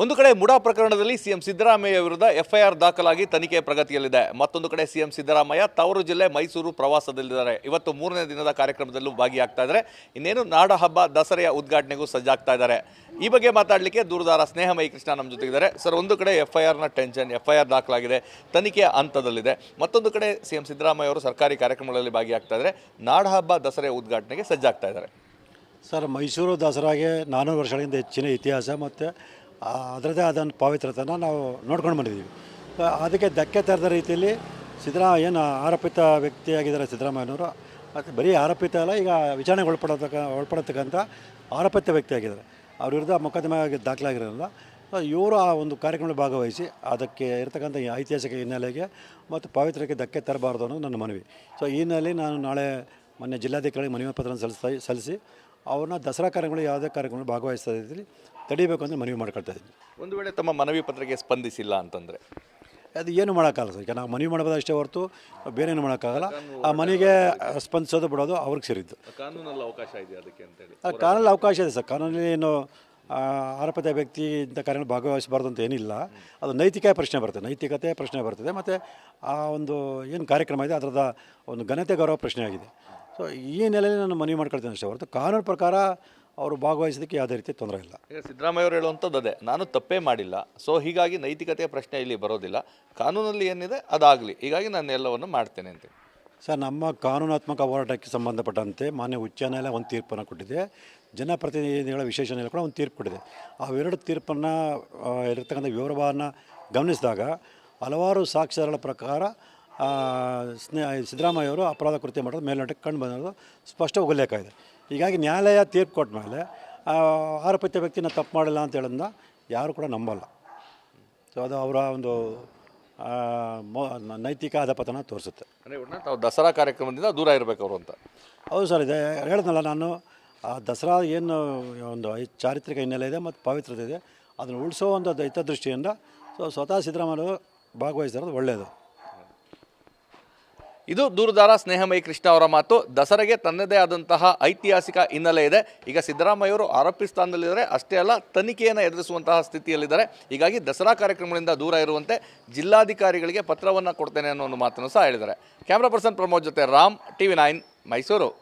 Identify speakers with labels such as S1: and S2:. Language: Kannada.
S1: ಒಂದು ಕಡೆ ಮುಡಾ ಪ್ರಕರಣದಲ್ಲಿ ಸಿಎಂ ಸಿದ್ದರಾಮಯ್ಯ ವಿರುದ್ಧ ಎಫ್ಐಆರ್ ದಾಖಲಾಗಿ ತನಿಖೆ ಪ್ರಗತಿಯಲ್ಲಿದೆ. ಮತ್ತೊಂದು ಕಡೆ ಸಿಎಂ ಸಿದ್ದರಾಮಯ್ಯ ತವರು ಜಿಲ್ಲೆ ಮೈಸೂರು ಪ್ರವಾಸದಲ್ಲಿದ್ದಾರೆ. ಇವತ್ತು ಮೂರನೇ ದಿನದ ಕಾರ್ಯಕ್ರಮದಲ್ಲೂ ಭಾಗಿಯಾಗ್ತಾ ಇದ್ದಾರೆ. ಇನ್ನೇನು ನಾಡ ಹಬ್ಬ ದಸರೆಯ ಉದ್ಘಾಟನೆಗೂ ಸಜ್ಜಾಗ್ತಾ ಇದ್ದಾರೆ. ಈ ಬಗ್ಗೆ ಮಾತಾಡಲಿಕ್ಕೆ ದೂರದಾರ ಸ್ನೇಹಮಯಿ ಕೃಷ್ಣ ನಮ್ಮ ಜೊತೆಗಿದ್ದಾರೆ. ಸರ್, ಒಂದು ಕಡೆ ಎಫ್ಐಆರ್ನ ಟೆನ್ಷನ್, ಎಫ್ಐಆರ್ ದಾಖಲಾಗಿದೆ. ತನಿಖೆಯ ಹಂತದಲ್ಲಿದೆ. ಮತ್ತೊಂದು ಕಡೆ ಸಿಎಂ ಸಿದ್ದರಾಮಯ್ಯ ಅವರು ಸರ್ಕಾರಿ ಕಾರ್ಯಕ್ರಮಗಳಲ್ಲಿ ಭಾಗಿಯಾಗ್ತಾ ಇದ್ದಾರೆ. ನಾಡ ಹಬ್ಬ ದಸರೆಯ ಉದ್ಘಾಟನೆಗೆ ಸಜ್ಜಾಗ್ತಾ ಇದ್ದಾರೆ.
S2: ಸರ್, ಮೈಸೂರು ದಸರಾಗೆ ನಾನ್ನೂರು ವರ್ಷಗಳಿಂದ ಹೆಚ್ಚಿನ ಇತಿಹಾಸ ಮತ್ತು ಅದರದ್ದೇ ಆದ ಒಂದು ಪಾವಿತ್ರತೆಯನ್ನು ನಾವು ನೋಡ್ಕೊಂಡು ಬಂದಿದ್ದೀವಿ. ಅದಕ್ಕೆ ಧಕ್ಕೆ ತರದ ರೀತಿಯಲ್ಲಿ ಸಿದ್ದರಾಮಯ್ಯ ಏನು ಆರೋಪಿತ ವ್ಯಕ್ತಿಯಾಗಿದ್ದಾರೆ ಸಿದ್ದರಾಮಯ್ಯನವರು ಅದು ಬರೀ ಆರೋಪಿತ ಅಲ್ಲ, ಈಗ ವಿಚಾರಣೆಗೆ ಒಳಪಡತಕ್ಕ ಒಳಪಡತಕ್ಕಂಥ ಆರೋಪಿತ ವ್ಯಕ್ತಿಯಾಗಿದ್ದಾರೆ ಅವ್ರ ವಿರುದ್ಧ ಮೊಕದ್ದಮೆ ದಾಖಲಾಗಿರೋದ್ರಿಂದ ಇವರು ಆ ಒಂದು ಕಾರ್ಯಕ್ರಮದಲ್ಲಿ ಭಾಗವಹಿಸಿ ಅದಕ್ಕೆ ಇರತಕ್ಕಂಥ ಐತಿಹಾಸಿಕ ಹಿನ್ನೆಲೆಗೆ ಮತ್ತು ಪಾವಿತ್ರಕ್ಕೆ ಧಕ್ಕೆ ತರಬಾರ್ದು ಅನ್ನೋದು ನನ್ನ ಮನವಿ. ಸೊ ಈ ಹಿನ್ನೆಲೆಯಲ್ಲಿ ನಾನು ನಾಳೆ ಮೊನ್ನೆ ಜಿಲ್ಲಾಧಿಕಾರಿ ಮನವಿ ಪತ್ರ ಸಲ್ಲಿಸ್ತಾ, ಸಲ್ಲಿಸಿ ಅವ್ರನ್ನ ದಸರಾ ಕಾರ್ಯಕ್ರಮಗಳು ಯಾವುದೇ ಕಾರ್ಯಕ್ರಮಗಳು ಭಾಗವಹಿಸ್ತಾ ಇದ್ದಲ್ಲಿ ತಡಿಬೇಕು ಅಂತ ಮನವಿ ಮಾಡ್ಕೊಳ್ತಾ ಇದ್ದೀನಿ.
S1: ಒಂದು ವೇಳೆ ತಮ್ಮ ಮನವಿ ಪತ್ರಕ್ಕೆ ಸ್ಪಂದಿಸಿಲ್ಲ ಅಂತಂದರೆ?
S2: ಅದು ಏನು ಮಾಡೋಕ್ಕಾಗಲ್ಲ ಸರ್. ಈಗ ನಾವು ಮನವಿ ಮಾಡ್ಬೋದು ಅಷ್ಟೇ ಹೊರತು ಬೇರೆ ಏನು ಮಾಡೋಕ್ಕಾಗಲ್ಲ. ಆ ಮನೆಗೆ ಸ್ಪಂದಿಸೋದು ಬಿಡೋದು ಅವ್ರಿಗೆ ಸೇರಿದ್ದು
S1: ಕಾನೂನಲ್ಲಿ ಅವಕಾಶ ಇದೆ ಅದಕ್ಕೆ ಅಂತೇಳಿ
S2: ಆ ಕಾನೂನಲ್ಲಿ ಅವಕಾಶ ಇದೆ ಸರ್. ಕಾನೂನಲ್ಲಿ ಏನು ಆರೋಪಿತ ವ್ಯಕ್ತಿ ಇಂಥ ಕಾರ್ಯಗಳು ಭಾಗವಹಿಸಬಾರ್ದು ಅಂತ ಏನಿಲ್ಲ. ಅದು ನೈತಿಕ ಪ್ರಶ್ನೆ ಬರ್ತದೆ ನೈತಿಕತೆ ಪ್ರಶ್ನೆ ಬರ್ತದೆ. ಮತ್ತು ಆ ಒಂದು ಏನು ಕಾರ್ಯಕ್ರಮ ಇದೆ ಅದರದ ಒಂದು ಘನತೆ ಗೌರವ ಪ್ರಶ್ನೆ ಆಗಿದೆ ಸೊ ಈ ನೆಲೆಯಲ್ಲಿ ನಾನು ಮನವಿ ಮಾಡ್ಕೊಳ್ತೇನೆ ಅಷ್ಟೇ ಹೊರತು ಕಾನೂನು ಪ್ರಕಾರ ಅವರು ಭಾಗವಹಿಸೋದಕ್ಕೆ ಯಾವುದೇ ರೀತಿ ತೊಂದರೆ ಇಲ್ಲ.
S1: ಈಗ ಸಿದ್ದರಾಮಯ್ಯ ಅವರು ಹೇಳುವಂಥದ್ದು ಅದೇ ನಾನು ತಪ್ಪೇ ಮಾಡಿಲ್ಲ ಸೊ ಹೀಗಾಗಿ ನೈತಿಕತೆಯ ಪ್ರಶ್ನೆ ಇಲ್ಲಿ ಬರೋದಿಲ್ಲ ಕಾನೂನಲ್ಲಿ ಏನಿದೆ ಅದಾಗಲಿ ಹೀಗಾಗಿ ನಾನು ಎಲ್ಲವನ್ನು ಮಾಡ್ತೇನೆ ಅಂತ
S2: ಸರ್ ನಮ್ಮ ಕಾನೂನಾತ್ಮಕ ಹೋರಾಟಕ್ಕೆ ಸಂಬಂಧಪಟ್ಟಂತೆ ಮಾನ್ಯ ಉಚ್ಚ ನ್ಯಾಯಾಲಯ ಒಂದು ತೀರ್ಪನ್ನು ಕೊಟ್ಟಿದೆ ಜನಪ್ರತಿನಿಧಿಗಳ ವಿಶೇಷ ನ್ಯಾಯಾಲಯ ಕೂಡ ಒಂದು ತೀರ್ಪು ಕೊಟ್ಟಿದೆ. ಅವೆರಡು ತೀರ್ಪನ್ನು ಇರತಕ್ಕಂಥ ವಿವರವನ್ನು ಗಮನಿಸಿದಾಗ ಹಲವಾರು ಸಾಕ್ಷ್ಯಗಳ ಪ್ರಕಾರ ಸ್ನೇಹ ಸ್ನೇ ಸಿದ್ದರಾಮಯ್ಯ ಅವರು ಅಪರಾಧ ಕೃತ್ಯ ಮಾಡೋದು ಮೇಲ್ನೋಟಕ್ಕೆ ಕಂಡು ಬಂದಿರೋದು ಸ್ಪಷ್ಟ ಉಲ್ಲೇಖ ಇದೆ. ಹೀಗಾಗಿ ನ್ಯಾಯಾಲಯ ತೀರ್ಪು ಕೊಟ್ಟ ಮೇಲೆ ಆರೋಪಿತ ವ್ಯಕ್ತಿನ ತಪ್ಪು ಮಾಡಿಲ್ಲ ಅಂತ ಹೇಳೋದನ್ನ ಯಾರು ಕೂಡ ನಂಬಲ್ಲ. ಸೊ ಅದು ಅವರ ಒಂದು ನೈತಿಕ ಅಧಪತನ ತೋರಿಸುತ್ತೆ.
S1: ಅಂದರೆ ಒಟ್ಟು ತಾವು ದಸರಾ ಕಾರ್ಯಕ್ರಮದಿಂದ ದೂರ ಇರಬೇಕು ಅವರು ಅಂತ.
S2: ಹೌದು ಸರ್ ಇದೆ. ಹೇಳಿದ್ನಲ್ಲ ನಾನು ಆ ದಸರಾ ಏನು ಒಂದು ಐ ಚಾರಿತ್ರಿಕ ಹಿನ್ನೆಲೆ ಇದೆ ಮತ್ತು ಪವಿತ್ರತೆ ಇದೆ. ಅದನ್ನು ಉಳಿಸೋ ಒಂದು ಹಿತದೃಷ್ಟಿಯಿಂದ ಸೊ ಸ್ವತಃ ಸಿದ್ದರಾಮಯ್ಯ ಭಾಗವಹಿಸಿರೋದು ಒಳ್ಳೆಯದು.
S1: ಇದು ದೂರದಾರ ಸ್ನೇಹಮಯಿ ಕೃಷ್ಣ ಅವರ ಮಾತು. ದಸರೆಗೆ ತನ್ನದೇ ಆದಂತಹ ಐತಿಹಾಸಿಕ ಹಿನ್ನೆಲೆ ಇದೆ. ಈಗ ಸಿದ್ದರಾಮಯ್ಯವರು ಆರೋಪಿ ಸ್ಥಾನದಲ್ಲಿದ್ದಾರೆ. ಅಷ್ಟೇ ಅಲ್ಲ, ತನಿಖೆಯನ್ನು ಎದುರಿಸುವಂತಹ ಸ್ಥಿತಿಯಲ್ಲಿದ್ದಾರೆ. ಹೀಗಾಗಿ ದಸರಾ ಕಾರ್ಯಕ್ರಮಗಳಿಂದ ದೂರ ಇರುವಂತೆ ಜಿಲ್ಲಾಧಿಕಾರಿಗಳಿಗೆ ಪತ್ರವನ್ನು ಕೊಡ್ತೇನೆ ಅನ್ನೋ ಒಂದು ಮಾತನ್ನು ಸಹ ಹೇಳಿದ್ದಾರೆ. ಕ್ಯಾಮ್ರಾ ಪರ್ಸನ್ ಪ್ರಮೋದ್ ಜೊತೆ ರಾಮ್, ಟಿವಿ ನೈನ್, ಮೈಸೂರು.